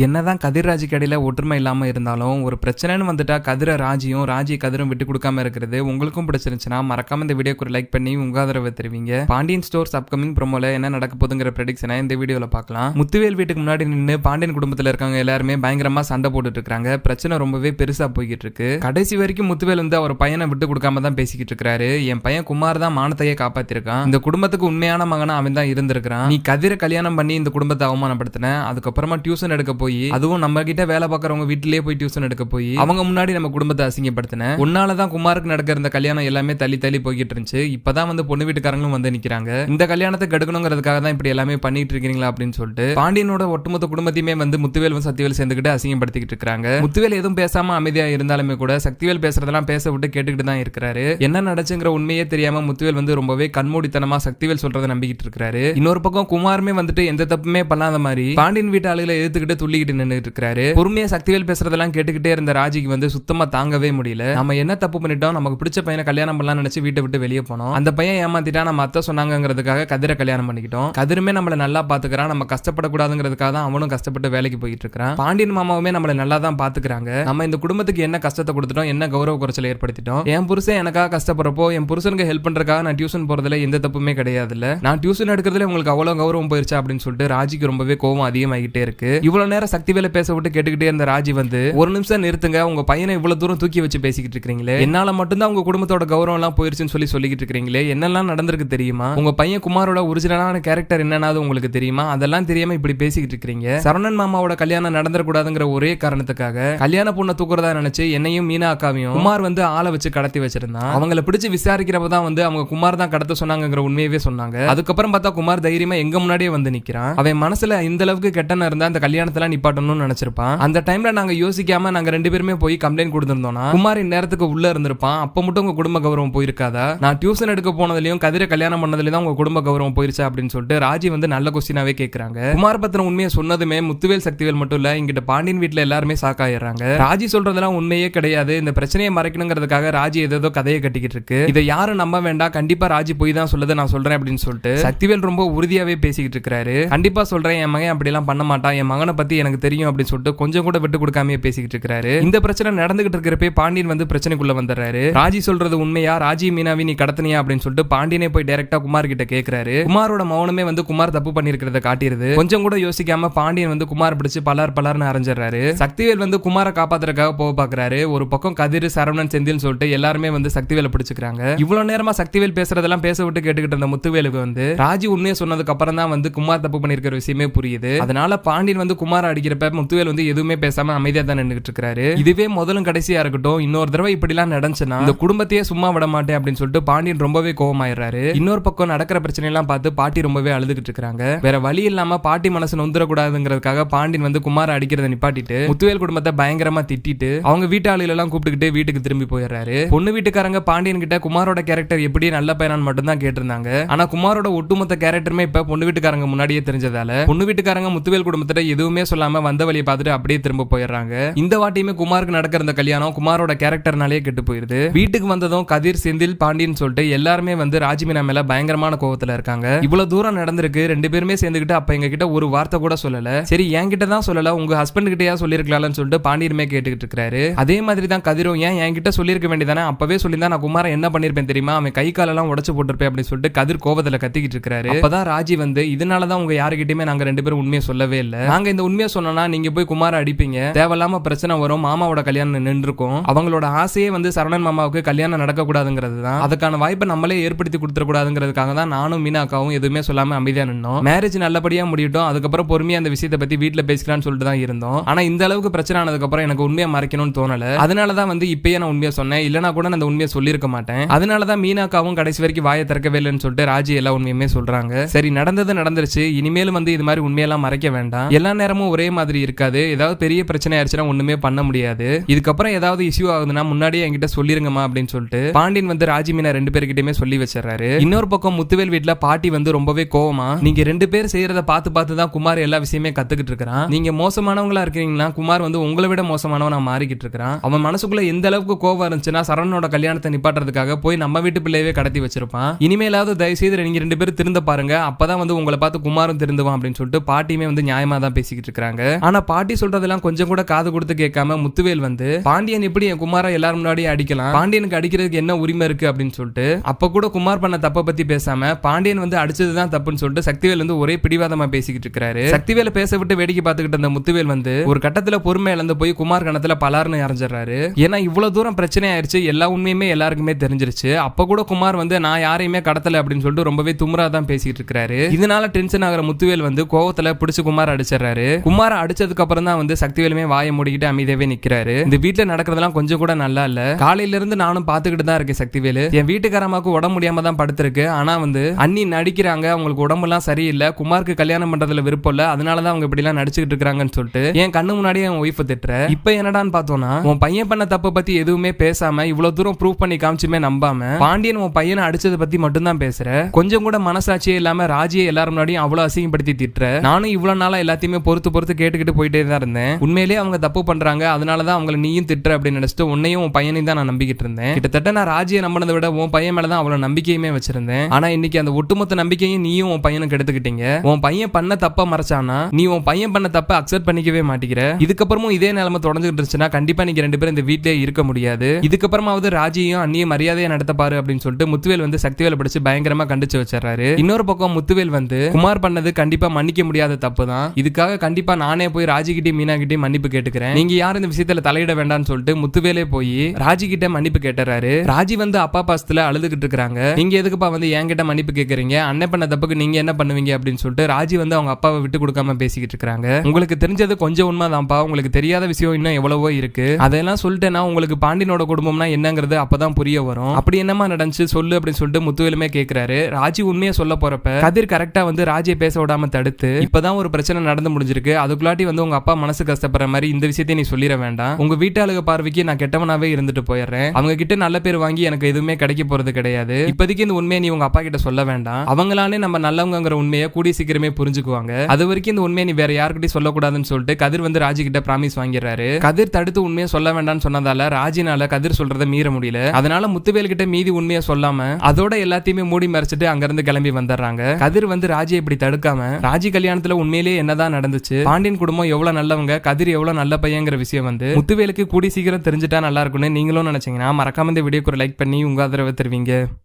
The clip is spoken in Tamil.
என்னதான் கதிர்ராஜி இடையில ஒற்றுமை இல்லாமல் இருந்தாலும் ஒரு பிரச்சனைன்னு வந்துட்டா கதிரை ராஜியும் ராஜி கதிரும் விட்டு கொடுக்காம இருக்கிறது உங்களுக்கும் பிடிச்சிருந்துச்சுன்னா மறக்காம இந்த வீடியோக்கு ஒரு லைக் பண்ணி உங்க ஆதரவை தெரிவிங்க. பாண்டியன் ஸ்டோர்ஸ் அப்கமிங் ப்ரோமோல என்ன நடக்க போதுங்கிற ப்ரெடிக்ஷனை இந்த வீடியோவில் பார்க்கலாம். முத்துவேல் வீட்டுக்கு முன்னாடி நின்று பாண்டியன் குடும்பத்தில் இருக்கவங்க எல்லாருமே பயங்கரமா சண்டை போட்டுட்டு இருக்காங்க. பிரச்சனை ரொம்பவே பெருசா போய்கிட்டு இருக்கு. கடைசி வரைக்கும் முத்துவேல் வந்து அவர் பையனை விட்டு கொடுக்காம தான் பேசிக்கிட்டு இருக்காரு என் பையன் குமார் தான் மானத்தையே காப்பாத்திருக்கான். இந்த குடும்பத்துக்கு உண்மையான மகனா அவன் தான் இருந்திருக்கிறான். நீ கதிரை கல்யாணம் பண்ணி இந்த குடும்பத்தை அவமானப்படுத்தின. அதுக்கப்புறமா டியூஷன் எடுக்க போய் அதுவும் நம்ம கிட்ட வேலை பார்க்கறவங்க வீட்டிலேயே போய் டியூஷன் எடுக்க போய் அவங்க முன்னாடி நம்ம குடும்பத்தை அசிங்கப்படுத்தின. உன்னாலதான் குமாருக்கு நடக்கிற இந்த கல்யாணம் எல்லாமே தள்ளி தள்ளி போய்கிட்டு இருந்துச்சு. இப்பதான் வந்து பொண்ணு வீட்டுக்காரங்களும் வந்து நிக்கிறாங்க. இந்த கல்யாணத்தை கெடுக்கணுங்கிறதுக்காக தான் இப்படி எல்லாமே பண்ணிட்டு இருக்கீங்களா அப்படின்னு சொல்லிட்டு பாண்டியனோட ஒட்டுமொத்த குடும்பத்தையுமே வந்து முத்துவேலும் சக்திவேல் சேர்ந்துக்கிட்டு அசிங்கப்படுத்திக்கிட்டு இருக்காங்க முத்துவேல் எதுவும் பேசாம அமைதியா இருந்தாலுமே கூட சக்திவேல் பேசுறதெல்லாம் பேச விட்டு கேட்டுக்கிட்டு தான் இருக்கிறாரு. என்ன நடச்சுங்கிற உண்மையே தெரியாம முத்துவேல் வந்து ரொம்பவே கண்மூடித்தனமா சக்திவேல் சொல்றதை நம்பிக்கிட்டு இருக்காரு இன்னொரு பக்கம் குமாருமே வந்துட்டு எந்த தப்புமே பண்ணாத மாதிரி பாண்டியன் வீட்டு ஆளுகளை எதிர்த்துக்கிட்டு துள்ளிக்கிட்டு நின்னுட்டு இருக்கிறாரு. பொறுமையா சக்திவேல் பேசுறதெல்லாம் கேட்டுக்கிட்டே இருந்த ராஜிக்கு வந்து சுத்தமா தாங்கவே முடியல. நம்ம என்ன தப்பு பண்ணிட்டோம்? நமக்கு பிடிச்ச பையனை கல்யாணம் பண்ணலாம் நினைச்சு வீட்டை விட்டு வெளியே போனோம். அந்த பையன் ஏமாத்திட்டா நம்ம அத்தை சொன்னாங்கிறதுக்காக கதிரை கல்யாணம் பண்ணிக்கிட்டோம். கதிருமே நம்மள நல்லா பாத்துக்கிறான். நம்ம கஷ்டப்படக்கூடாதுங்கிறதுக்காக தான் அவனும் கஷ்டப்பட்டு வேலைக்கு போயிட்டு இருக்கான் பாண்டியன் மாமாவுமே நம்மள நல்லா தான் பாத்துக்கிறாங்க. நம்ம இந்த குடும்பத்துக்கு என்ன கஷ்டத்தை கொடுத்துட்டோம்? என்ன கௌரவ குறைச்சல் ஏற்படுத்திட்டோம்? என் புருஷன் எனக்காக கஷ்டப்படுறப்போ என் புருஷனுக்கு ஹெல்ப் பண்றதுக்காக நான் டியூஷன் போறதுல எந்த தப்புமே கிடையாது இல்ல நான் டியூஷன் எடுக்கிறதுல உங்களுக்கு அவ்வளவு கௌரவம் போயிருச்சா அப்படின்னு சொல்லிட்டு ராஜிக்கு ரொம்பவே கோவம் அதிகமாகிட்டே இருக்கு. இவ்வளவு நேரம் சக்தி வேலை பேச விட்டு கேட்டுக்கிட்டே இருந்த ராஜி வந்து ஒரு நிமிஷம் நிறுத்துங்க உங்க பையனை இவ்வளவு தூரம் தூக்கி வச்சு பேசிக்கிட்டு இருக்கீங்களே என்னால மட்டும்தான் உங்க குடும்பத்தோட கௌரவம் எல்லாம் போயிருச்சுன்னு சொல்லி சொல்லிக்கிட்டு இருக்கீங்களே என்னெல்லாம் நடந்திருக்கு தெரியுமா? உங்க பையன் குமாரோட ஒரிஜினலான கேரக்டர் என்னன்னாது உங்களுக்கு தெரியுமா? அதெல்லாம் தெரியாம இப்படி பேசிக்கிட்டு இருக்கீங்க சரவணன் மாமாவோட கல்யாணம் நடந்துடக்கூடாதுங்கிற ஒரே காரணத்துக்காக கல்யாண பொண்ணை தூக்குறதா நினைச்சு என்னையும் மீனா அக்காவையும் குமார் வந்து ஆளை வச்சு கடத்தி வச்சிருந்தான். அவங்கள பிடிச்சு விசாரிக்கிறப்ப தான் வந்து அவங்க குமார் தான் கடத்த சொன்னாங்கிற உண்மையவே சொன்னாங்க. அதுக்கப்புறம் பார்த்தா குமார் தைரியமா எங்க முன்னாடியே வந்து நிக்கிறான். அவன் மனசுல இந்த அளவுக்கு கெட்டன இருந்தா அந்த கல்யாணத்தெல்லாம் நிப்பாட்டணும்னு நினைச்சிருப்பான். அந்த டைம்ல நாங்க யோசிக்காம நாங்க ரெண்டு பேருமே போய் கம்ப்ளைண்ட் கொடுத்திருந்தோம்னா குமார் இந்நேரத்துக்கு உள்ள இருந்திருப்பான். அப்ப மட்டும் உங்க குடும்ப கௌரவம் போயிருக்காதா? நான் டியூஷன் எடுக்க போனதுலயும் கதிரை கல்யாணம் பண்ணதுலயும் தான் உங்க குடும்ப கௌரவம் போயிருச்சா அப்படின்னு சொல்லிட்டு ராஜி வந்து நல்ல கொஸ்டினாவே கேக்குறாங்க. குமார் பத்திரம் உண்மையை சொன்னதுமே முத்துவேல் சக்திவேல் மட்டும் இல்ல இங்கிட்ட பாண்டியன் வீட்டுல எல்லாருமே சாக்காயிடுறாங்க ராஜி சொல்றதெல்லாம் உண்மையே கிடையாது. இந்த பிரச்சனையை மறைக்கணுங்கிறதுக்காக ராஜி ஏதோ கதையை கட்டிக்கிட்டு இருக்கு. இதை யாரும் நம்ப வேண்டாம். கண்டிப்பா ராஜி போய் தான் சொல்லுது நான் சொல்றேன் அப்படின்னு சொல்லிட்டு சக்திவேல் ரொம்ப உறுதியாவே பேசிக்கிட்டு இருக்காரு கண்டிப்பா சொல்றேன் என் மகன் அப்படிலாம் பண்ண மாட்டான். என் மகனை பத்தி பற்றி எனக்கு தெரியும் அப்படின்னு சொல்லிட்டு கொஞ்சம் கூட விட்டு கொடுக்காமயே பேசிக்கிட்டு இருக்காரு இந்த பிரச்சனை நடந்துகிட்டு இருக்கிறப்ப பாண்டியன் வந்து பிரச்சனைக்குள்ள வந்துடுறாரு. ராஜி சொல்றது உண்மையா? ராஜி மீனாவி நீ கடத்தினியா? அப்படின்னு சொல்லிட்டு பாண்டியனே போய் டைரக்டா குமார் கிட்ட கேட்கிறாரு குமாரோட மௌனமே வந்து குமார் தப்பு பண்ணிருக்கிறத காட்டிடுது. கொஞ்சம் கூட யோசிக்காம பாண்டியன் வந்து குமார் பிடிச்சு பலர் பலர்னு அரைஞ்சிடுறாரு. சக்திவேல் வந்து குமாரை காப்பாத்துறதுக்காக போக பாக்குறாரு. ஒரு பக்கம் கதிர் சரவணன் செந்தில் சொல்லிட்டு எல்லாருமே வந்து சக்திவேல பிடிச்சிக்கிறாங்க. இவ்வளவு நேரமா சக்திவேல் பேசுறதெல்லாம் பேச விட்டு கேட்டுக்கிட்டு இருந்த முத்துவேலுக்கு வந்து ராஜி உண்மையை சொன்னதுக்கு அப்புறம் தான் வந்து குமார் தப்பு பண்ணிருக்கிற விஷயமே புரியுது. அதனால பாண்டியன் வந்து குமார் அடிக்கிறப்ப முத்துவேல் வந்து எதுவுமே பேசாம அமைதியா தான் நின்றுட்டு இருக்காரு இதுவே முதலும் கடைசியா இருக்கட்டும். இன்னொரு தடவை இப்படி எல்லாம் நடந்துச்சுன்னா இந்த குடும்பத்தையே சும்மா விட மாட்டேன் அப்படின்னு சொல்லிட்டு பாண்டியன் ரொம்பவே கோவமாயிடுறாரு. இன்னொரு பக்கம் நடக்கிற பிரச்சனை எல்லாம் பார்த்து பாட்டி ரொம்பவே அழுதுகிட்டு இருக்காங்க வேற வழி இல்லாம பாட்டி மனசு நொந்துடக்கூடாதுங்கிறதுக்காக பாண்டியன் வந்து குமார் அடிக்கிறத நிப்பாட்டிட்டு முத்துவேல் குடும்பத்தை பயங்கரமா திட்டிட்டு அவங்க வீட்டாளிகள் எல்லாம் கூப்பிட்டுக்கிட்டு வீட்டுக்கு திரும்பி போயிடுறாரு. பொண்ணு வீட்டுக்காரங்க பாண்டியன் கிட்ட குமாரோட கேரக்டர் எப்படி நல்ல பையனான்னு மட்டும் தான் கேட்டிருந்தாங்க. ஆனா குமாரோட ஒட்டுமொத்த கேரக்டருமே இப்ப பொண்ணு வீட்டுக்காரங்க முன்னாடியே தெரிஞ்சதால பொண்ணு வீட்டுக்காரங்க முத்துவேல் குடும்பத்திட்ட எதுவுமே சொல்லாம வந்த வழியை பார்த்துட்டு அப்படியே திரும்ப போயிடுறாங்க. இந்த வாட்டியுமே குமாருக்கு நடக்கிற இந்த கல்யாணம் குமாரோட கேரக்டர்னாலே கெட்டு போயிருது. வீட்டுக்கு வந்ததும் கதிர் செந்தில் பாண்டியன் சொல்லிட்டு எல்லாருமே வந்து ராஜிமினா மேல பயங்கரமான கோவத்துல இருக்காங்க. இவ்வளவு தூரம் நடந்திருக்கு ரெண்டு பேருமே சேர்ந்துக்கிட்டு அப்ப எங்க கிட்ட ஒரு வார்த்தை கூட சொல்லல. சரி என்கிட்ட தான் சொல்லல உங்க ஹஸ்பண்ட் கிட்டயா சொல்லிருக்கலாம்னு சொல்லிட்டு பாண்டியனுமே கேட்டுக்கிட்டு இருக்காரு. அதே மாதிரி தான் கதிரும் ஏன் என்கிட்ட சொல்லியிருக்க வேண்டியதானே? அப்பவே சொல்லியிருந்தா நான் குமார என்ன பண்ணிருப்பேன் தெரியுமா? அவன் கை காலெல்லாம் உடச்சு போட்டிருப்பேன் அப்படின்னு சொல்லிட்டு கதிர் கோவத்துல கத்திக்கிட்டு இருக்காரு. அப்பதான் ராஜி வந்து இதனாலதான் உங்க யாருகிட்டயுமே நாங்க ரெண்டு பேரும் உண்மையை சொல்லவே இல்லை. நாங்க இந்த உண்மையை சொன்னா நீங்க போய் குமார அடிப்பீங்க. தேவையில்லாம பிரச்சனை வரும். மாமாவோட கல்யாணம் நின்றுக்கும் அவங்களோட ஆசையே வந்து சரவணன் மாமாவுக்கு கல்யாணம் நடக்க கூடாதுங்கிறது தான் அதுக்கான வாய்ப்பை நம்மளே ஏற்படுத்தி கொடுத்துடக்கூடாதுங்கிறதுக்காக தான் நானும் மீனாக்காவும் எதுவுமே சொல்லாம அமைதியா நின்னோம். மேரேஜ் நல்லபடியா முடியட்டும். அதுக்கப்புறம் பொறுமையா அந்த விஷயத்தை பத்தி வீட்டுல பேசிக்கலாம்னு சொல்லிட்டு தான் இருந்தோம். ஆனா இந்த அளவுக்கு பிரச்சனை ஆனதுக்கு அப்புறம் எனக்கு உண்மையை மறைக்கணும்னு தோணல. அதனால தான் வந்து இப்பயே நான் உண்மையை சொன்னேன். இல்லனா கூட நான் அந்த உண்மையை சொல்லியிருக்க மாட்டேன். அதனால தான் மீனாக்காவும் கடைசி வரைக்கும் வாயை திறக்கவே இல்லைன்னு சொல்லிட்டு ராஜி எல்லா உண்மையுமே சொல்றாங்க. சரி நடந்தது நடந்துருச்சு. இனிமேலும் வந்து இது மாதிரி உண்மையெல்லாம் மறைக்க வேண்டாம். எல்லா நேரமும் ஒரே மாதிரி இருக்காது. ஏதாவது பெரிய பிரச்சனை ஆயிடுச்சுன்னா ஒண்ணுமே பண்ண முடியாது. இதுக்கப்புறம் ஏதாவது இஷ்யூ ஆகுதுன்னா முன்னாடியே என்கிட்ட சொல்லிருங்கம்மா அப்படின்னு சொல்லிட்டு பாண்டியன் வந்து ராஜி மீனா ரெண்டு பேர்கிட்டயுமே சொல்லி வச்சிடறாரு. இன்னொரு பக்கம் முத்துவேல் வீட்டுல பாட்டி வந்து ரொம்பவே கோவமா நீங்க ரெண்டு பேர் செய்யறத பார்த்து பார்த்து தான் குமார் எல்லா விஷயமே கத்துக்கிட்டு இருக்கிறான். நீங்க மோசமானவங்களா இருக்கீங்கன்னா குமார் வந்து உங்களை விட மோசமானவனா மாறிக்கிட்டு இருக்கிறான். அவன் மனசுக்குள்ள எந்த அளவுக்கு கோவம் இருந்துச்சுன்னா சரவணனோட கல்யாணத்தை நிப்பாட்டுறதுக்காக போய் நம்ம வீட்டு பிள்ளையவே கடத்தி வச்சிருப்பான். இனிமேலாவது தயவு செய்து நீங்க ரெண்டு பேரும் திருந்த பாருங்க. அப்பதான் வந்து உங்களை பார்த்து குமாரும் திருந்துவான் அப்படின்னு சொல்லிட்டு பாட்டியுமே வந்து நியாயமா தான் பேசிக்கிட்டு இருக்காங்க இருக்காங்க ஆனா பாட்டி சொல்றதெல்லாம் கொஞ்சம் கூட காது கொடுத்து கேட்காம முத்துவேல் வந்து பாண்டியன் எப்படி என் குமார எல்லாரும் முன்னாடியும் அடிக்கலாம்? பாண்டியனுக்கு அடிக்கிறதுக்கு என்ன உரிமை இருக்கு? அப்படின்னு சொல்லிட்டு அப்ப கூட குமார் பண்ண தப்ப பத்தி பேசாம பாண்டியன் வந்து அடிச்சதுதான் தப்புன்னு சொல்லிட்டு சக்திவேல் வந்து ஒரே பிடிவாதமா பேசிக்கிட்டு இருக்காரு சக்திவேல பேச விட்டு வேடிக்கை பார்த்துக்கிட்டு இருந்த முத்துவேல் வந்து ஒரு கட்டத்துல பொறுமை இழந்து போய் குமார் கணத்துல பலார்னு இறஞ்சிடுறாரு ஏன்னா இவ்வளவு தூரம் பிரச்சனை ஆயிருச்சு எல்லா உண்மையுமே எல்லாருக்குமே தெரிஞ்சிருச்சு. அப்ப கூட குமார் வந்து நான் யாரையுமே கடத்தல அப்படின்னு சொல்லிட்டு ரொம்பவே தும்ரா தான் பேசிட்டு இருக்காரு இதனால டென்ஷன் ஆகிற முத்துவேல் வந்து கோவத்துல பிடிச்சு குமார் அடிச்சிடுறாரு. குமார அடிச்சதுக்கு அப்புறம் தான் வந்து சக்திவேலுமே வாயை மூடிக்கிட்டு அமைதியாவே நிக்கிறாரு. இந்த வீட்டுல நடக்கிறதெல்லாம் கொஞ்சம் கூட நல்லா இல்ல. காலையில இருந்து நானும் பாத்துக்கிட்டு தான் இருக்கேன் சக்திவேலு. என் வீட்டுக்காரமாக்கு உடம்பு முடியாம தான் படுத்திருக்கு. ஆனா வந்து அண்ணி நடிக்கிறாங்க. அவங்களுக்கு உடம்புலாம் சரியில்லை. குமாருக்கு கல்யாணம் பண்றதுல விருப்பம் இல்ல. அதனாலதான் அவங்க இப்படி எல்லாம் நடிச்சுக்கிட்டு இருக்காங்கன்னு சொல்லிட்டு என் கண்ணு முன்னாடியே என் ஒய்ஃபை திட்டுற. இப்ப என்னடான்னு பார்த்தோம்னா உன் பையன் பண்ண தப்பை பத்தி எதுவுமே பேசாம இவ்வளவு தூரம் ப்ரூவ் பண்ணி காமிச்சுமே நம்பாம பாண்டியன் உன் பையனை அடிச்சதை பத்தி மட்டும்தான் பேசுற. கொஞ்சம் கூட மனசாட்சியே இல்லாம ராஜியை எல்லாரும் முன்னாடியும் அவ்வளவு அசிங்கப்படுத்தி திட்டுற. நானும் இவ்வளவு நாளா எல்லாத்தையுமே பொறுத்து பொறுத்து கேட்டுக்கிட்டு போயிட்டே தான் இருந்தேன். உண்மையிலேயே அவங்க தப்பு பண்றாங்க. அதனாலதான் அவங்கள நீயும் திட்டுற அப்படின்னு நினைச்சிட்டு உன்னையும் உன் பையனையும் தான் நான் நம்பிக்கிட்டு இருந்தேன். கிட்டத்தட்ட நான் ராஜியை நம்பினதை விட உன் பையன் மேலதான் அவ்வளவு நம்பிக்கையுமே வச்சிருந்தேன். ஆனா இன்னைக்கு அந்த ஒட்டுமொத்த நம்பிக்கையும் நீயும் உன் பையனும் கெடுத்துக்கிட்டீங்க உன் பையன் பண்ண தப்ப மறைச்சானா? நீ உன் பையன் பண்ண தப்ப அக்செப்ட் பண்ணிக்கவே மாட்டேங்கிற. இதுக்கப்புறமும் இதே நிலைமை தொடர்ந்துட்டு இருந்துச்சுன்னா கண்டிப்பா நீங்க ரெண்டு பேரும் இந்த வீட்டிலே இருக்க முடியாது. இதுக்கப்புறமாவது ராஜியும் அண்ணியும் மரியாதையை நடத்தப்பாரு அப்படின்னு சொல்லிட்டு முத்துவேல் வந்து சக்திவேல் படிச்சு பயங்கரமா கண்டிச்சு வச்சிடறாரு. இன்னொரு பக்கம் முத்துவேல் வந்து குமார் பண்ணது கண்டிப்பா மன்னிக்க முடியாத தப்பு தான் இதுக்காக கண்டிப்பா நானே போய் ராஜிகிட்டே மீனாகிட்டே மன்னிப்பு கேட்டுக்கிறேன். நீங்க யாரும் இந்த விஷயத்துல தலையிட வேண்டாம்னு சொல்லிட்டு முத்துவேலே போய் ராஜி கிட்ட மன்னிப்பு கேட்டுறாரு. ராஜி வந்து அப்பா பாசத்துல அழுதுகிட்டு இருக்காங்க நீங்க எதுக்குப்பா வந்து என்கிட்ட மன்னிப்பு கேக்குறீங்க? அண்ணன் பண்ண தப்புக்கு நீங்க என்ன பண்ணுவீங்க அப்படின்னு சொல்லிட்டு ராஜி வந்து அவங்க அப்பாவை விட்டு கொடுக்காம பேசிக்கிட்டு இருக்காங்க உங்களுக்கு தெரிஞ்சது கொஞ்சம் உண்மைதான்ப்பா. உங்களுக்கு தெரியாத விஷயம் இன்னும் எவ்வளவோ இருக்கு. அதெல்லாம் சொல்லிட்டேன்னா உங்களுக்கு பாண்டியனோட குடும்பம்னா என்னங்கிறது அப்பதான் புரிய வரும். அப்படி என்னமா நடந்துச்சு? சொல்லு அப்படின்னு சொல்லிட்டு முத்துவேலுமே கேக்குறாரு. ராஜி உண்மையை சொல்ல போறப்ப கதிர் கரெக்டா வந்து ராஜியை பேச விடாம தடுத்து இப்பதான் ஒரு பிரச்சனை நடந்து முடிஞ்சிருக்கு. அதுக்குள்ளாட்டி வந்து உங்க அப்பா மனசு கஷ்டப்படுற மாதிரி இந்த விஷயத்தை நீ சொல்லிட வேண்டாம். உங்க வீட்டாளுக பார்வைக்கு நான் கெட்டவனாவே இருந்துட்டு போயிடுறேன். அவங்க கிட்ட நல்ல பேர் வாங்கி எனக்கு எதுவுமே கிடைக்க போறது கிடையாது. இப்போதைக்கு இந்த உண்மையை நீ உங்க அப்பா கிட்ட சொல்ல வேண்டாம். அவங்களாலே நம்ம நல்லவங்கிற உண்மையை கூடிய சீக்கிரமே புரிஞ்சுக்குவாங்க. அது வரைக்கும் இந்த உண்மையை நீ வேற யாருக்கிட்டையும் சொல்லக்கூடாதுன்னு சொல்லிட்டு கதிர் வந்து ராஜி கிட்ட ப்ராமிஸ் வாங்கிடுறாரு. கதிர் தடுத்து உண்மையை சொல்ல வேண்டாம்னு சொன்னதால ராஜினால கதிர் சொல்றதை மீற முடியல. அதனால முத்துவேல் கிட்ட மீதி உண்மையை சொல்லாம அதோட எல்லாத்தையுமே மூடி மறைச்சிட்டு அங்கிருந்து கிளம்பி வந்துடுறாங்க. கதிர் வந்து ராஜியை இப்படி தடுக்காம ராஜி கல்யாணத்துல உண்மையிலேயே என்னதான் நடந்துச்சு பாண்டியன் குடும்பம் எவ்வளவு நல்லவங்க கதிர் எவ்வளவு நல்ல பையங்கிற விஷயம் வந்து முத்துவேலுக்கு கூடி சீக்கிரம் தெரிஞ்சுட்டா நல்லா இருக்கும்னு நீங்களும் நினைச்சீங்கன்னா மறக்காம இந்த வீடியோக்கு ஒரு லைக் பண்ணி உங்க ஆதரவை தருவீங்க.